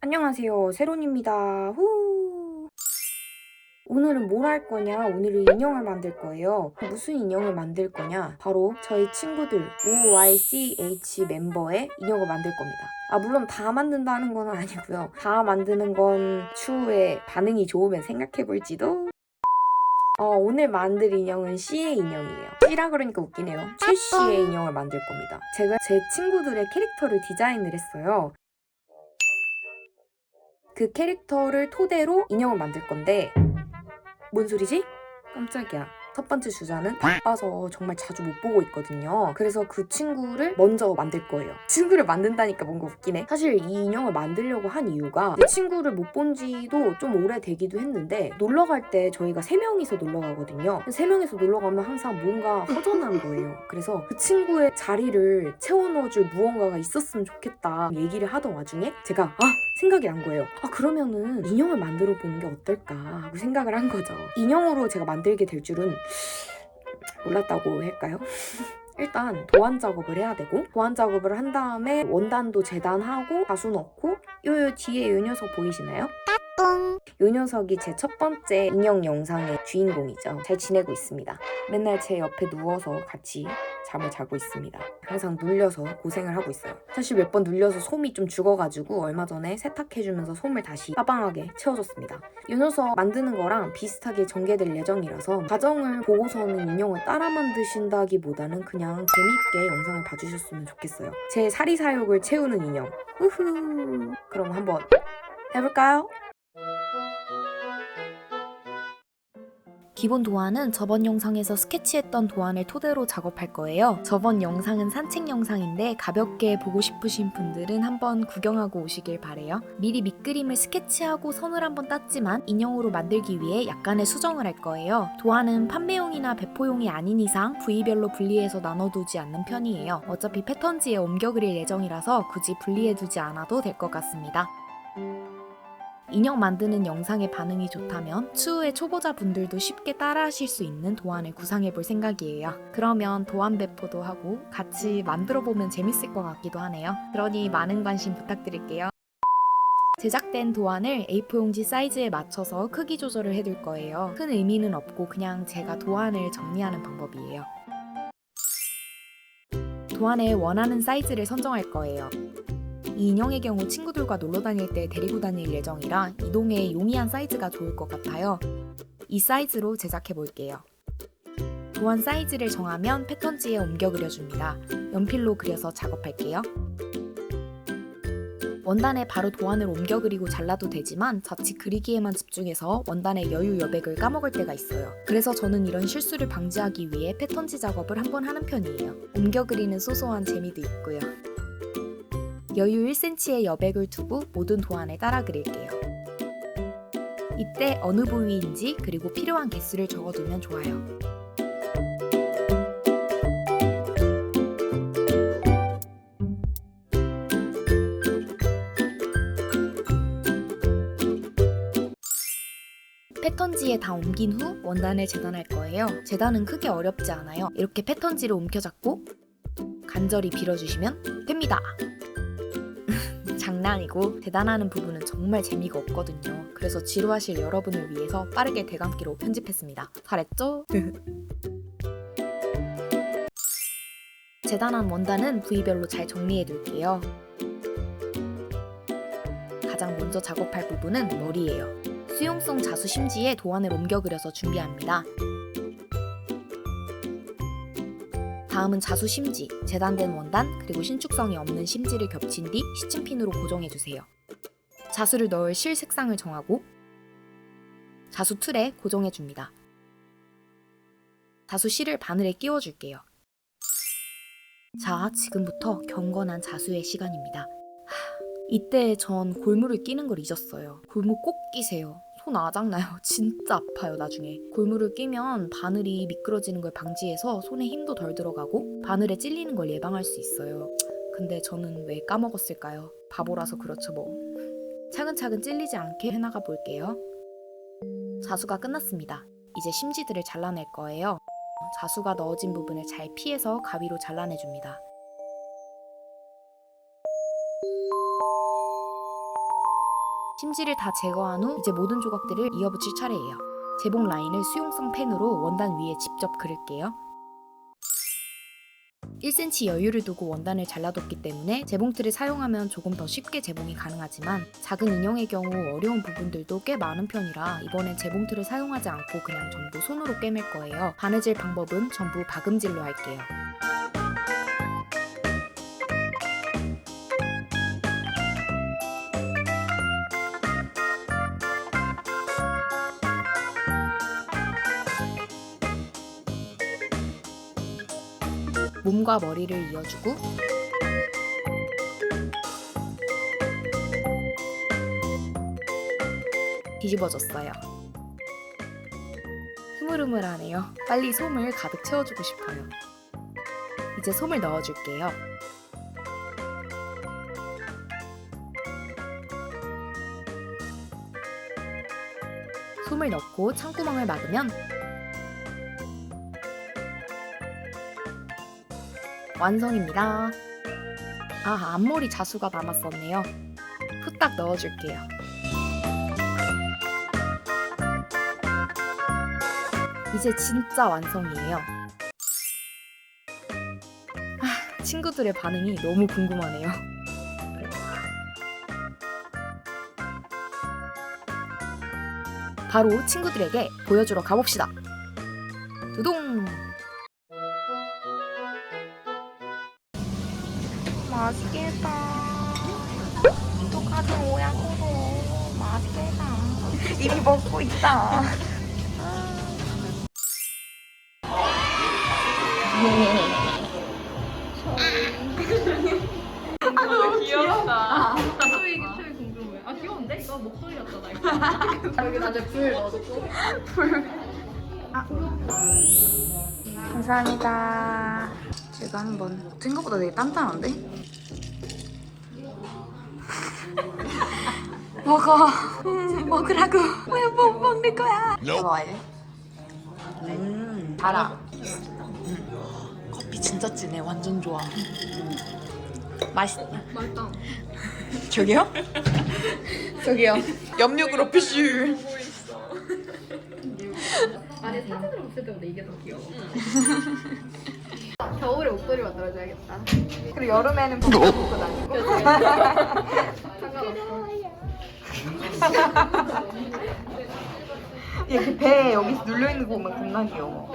안녕하세요. 세론입니다. 후. 오늘은 뭘 할 거냐? 오늘은 인형을 만들 거예요. 무슨 인형을 만들 거냐? 바로 저희 친구들 OYCH 멤버의 인형을 만들 겁니다. 아, 물론 다 만든다는 건 아니고요. 다 만드는 건 추후에 반응이 좋으면 생각해 볼지도. 어, 오늘 만들 인형은 C의 인형이에요. C라 그러니까 웃기네요. 최 C의 인형을 만들 겁니다. 제가 제 친구들의 캐릭터를 디자인을 했어요. 그 캐릭터를 토대로 인형을 만들 건데 뭔 소리지? 깜짝이야. 첫 번째 주자는 바빠서 정말 자주 못 보고 있거든요. 그래서 그 친구를 먼저 만들 거예요. 친구를 만든다니까 뭔가 웃기네. 사실 이 인형을 만들려고 한 이유가 내 친구를 못 본 지도 좀 오래되기도 했는데 놀러 갈 때 저희가 세 명이서 놀러 가거든요. 세 명이서 놀러 가면 항상 뭔가 허전한 거예요. 그래서 그 친구의 자리를 채워 넣어줄 무언가가 있었으면 좋겠다 얘기를 하던 와중에 제가 아 생각이 난 거예요. 아 그러면은 인형을 만들어 보는 게 어떨까 하고 생각을 한 거죠. 인형으로 제가 만들게 될 줄은 몰랐다고 할까요? 일단 도안 작업을 해야 되고 도안 작업을 한 다음에 원단도 재단하고 가수 넣고 요, 요 뒤에 요 녀석 보이시나요? 요 녀석이 제 첫 번째 인형 영상의 주인공이죠. 잘 지내고 있습니다. 맨날 제 옆에 누워서 같이 잠을 자고 있습니다. 항상 눌려서 고생을 하고 있어요. 사실 몇 번 눌려서 솜이 좀 죽어가지고 얼마 전에 세탁해주면서 솜을 다시 빠방하게 채워줬습니다. 이 녀석 만드는 거랑 비슷하게 전개될 예정이라서 과정을 보고서는 인형을 따라 만드신다기보다는 그냥 재미있게 영상을 봐주셨으면 좋겠어요. 제 사리사욕을 채우는 인형. 우후. 그럼 한번 해볼까요? 기본 도안은 저번 영상에서 스케치했던 도안을 토대로 작업할 거예요. 저번 영상은 산책 영상인데 가볍게 보고 싶으신 분들은 한번 구경하고 오시길 바래요. 미리 밑그림을 스케치하고 선을 한번 땄지만 인형으로 만들기 위해 약간의 수정을 할 거예요. 도안은 판매용이나 배포용이 아닌 이상 부위별로 분리해서 나눠두지 않는 편이에요. 어차피 패턴지에 옮겨 그릴 예정이라서 굳이 분리해두지 않아도 될 것 같습니다. 인형 만드는 영상의 반응이 좋다면 추후에 초보자 분들도 쉽게 따라하실 수 있는 도안을 구상해 볼 생각이에요. 그러면 도안 배포도 하고 같이 만들어 보면 재밌을 것 같기도 하네요. 그러니 많은 관심 부탁드릴게요. 제작된 도안을 A4 용지 사이즈에 맞춰서 크기 조절을 해둘 거예요. 큰 의미는 없고 그냥 제가 도안을 정리하는 방법이에요. 도안에 원하는 사이즈를 선정할 거예요. 이 인형의 경우 친구들과 놀러 다닐 때 데리고 다닐 예정이라 이동에 용이한 사이즈가 좋을 것 같아요. 이 사이즈로 제작해 볼게요. 도안 사이즈를 정하면 패턴지에 옮겨 그려줍니다. 연필로 그려서 작업할게요. 원단에 바로 도안을 옮겨 그리고 잘라도 되지만 자칫 그리기에만 집중해서 원단의 여유 여백을 까먹을 때가 있어요. 그래서 저는 이런 실수를 방지하기 위해 패턴지 작업을 한번 하는 편이에요. 옮겨 그리는 소소한 재미도 있고요. 여유 1cm의 여백을 두고 모든 도안에 따라 그릴게요. 이때 어느 부위인지 그리고 필요한 개수를 적어두면 좋아요. 패턴지에 다 옮긴 후 원단을 재단할 거예요. 재단은 크게 어렵지 않아요. 이렇게 패턴지를 움켜잡고 간절히 빌어주시면 됩니다. 장난이고 대단하는 부분은 정말 재미가 없거든요. 그래서 지루하실 여러분을 위해서 빠르게 대감기로 편집했습니다. 잘했죠? 재단한 원단은 부위별로 잘 정리해 둘게요. 가장 먼저 작업할 부분은 머리예요. 수용성 자수 심지에 도안을 옮겨 그려서 준비합니다. 다음은 자수 심지, 재단된 원단, 그리고 신축성이 없는 심지를 겹친 뒤 시침핀으로 고정해주세요. 자수를 넣을 실 색상을 정하고 자수 틀에 고정해줍니다. 자수 실을 바늘에 끼워줄게요. 자, 지금부터 경건한 자수의 시간입니다. 하, 이때 전 골무를 끼는 걸 잊었어요. 골무 꼭 끼세요. 손 아작나요. 진짜 아파요, 나중에. 골무를 끼면 바늘이 미끄러지는 걸 방지해서 손에 힘도 덜 들어가고 바늘에 찔리는 걸 예방할 수 있어요. 근데 저는 왜 까먹었을까요? 바보라서 그렇죠, 뭐. 차근차근 찔리지 않게 해나가 볼게요. 자수가 끝났습니다. 이제 심지들을 잘라낼 거예요. 자수가 넣어진 부분을 잘 피해서 가위로 잘라내줍니다. 심지를 다 제거한 후 이제 모든 조각들을 이어붙일 차례예요. 재봉 라인을 수용성 펜으로 원단 위에 직접 그릴게요. 1cm 여유를 두고 원단을 잘라뒀기 때문에 재봉틀을 사용하면 조금 더 쉽게 재봉이 가능하지만 작은 인형의 경우 어려운 부분들도 꽤 많은 편이라 이번엔 재봉틀을 사용하지 않고 그냥 전부 손으로 꿰맬 거예요. 바느질 방법은 전부 박음질로 할게요. 몸과 머리를 이어주고 뒤집어졌어요. 흐물흐물하네요. 빨리 솜을 가득 채워주고 싶어요. 이제 솜을 넣어줄게요. 솜을 넣고 창구멍을 막으면 완성입니다. 아, 앞머리 자수가 남았었네요. 후딱 넣어줄게요. 이제 진짜 완성이에요. 아, 친구들의 반응이 너무 궁금하네요. 바로 친구들에게 보여주러 가봅시다. 두둥! 맛있겠다. 똑같은 모양으로 맛있겠다. 이미 먹고 있다. 소희 소희 궁금해. 아 귀여운데? 너 목소리 같잖아. 이거. 여기 나중에 불 넣어줬고. 감사합니다. 제가 한번 생각보다 되게 단단한데? 먹어. 음, 먹으라고. 왜 못 먹는 거야? 이거 먹어야지. 음, 달아. 음, 커피 진짜 진해. 완전 좋아. 음. 맛있다. 맛있다. 저기요? 저기요. 염육으로 피쉬. 아니 사진으로 봤을 때보다 이게 더 귀여워. 겨울에 목도리 만들어줘야겠다. 그리고 여름에는 복 입고 다니고. 상관없어. 이렇게 배에 여기 눌려 있는 거 보면 겁나 귀여워.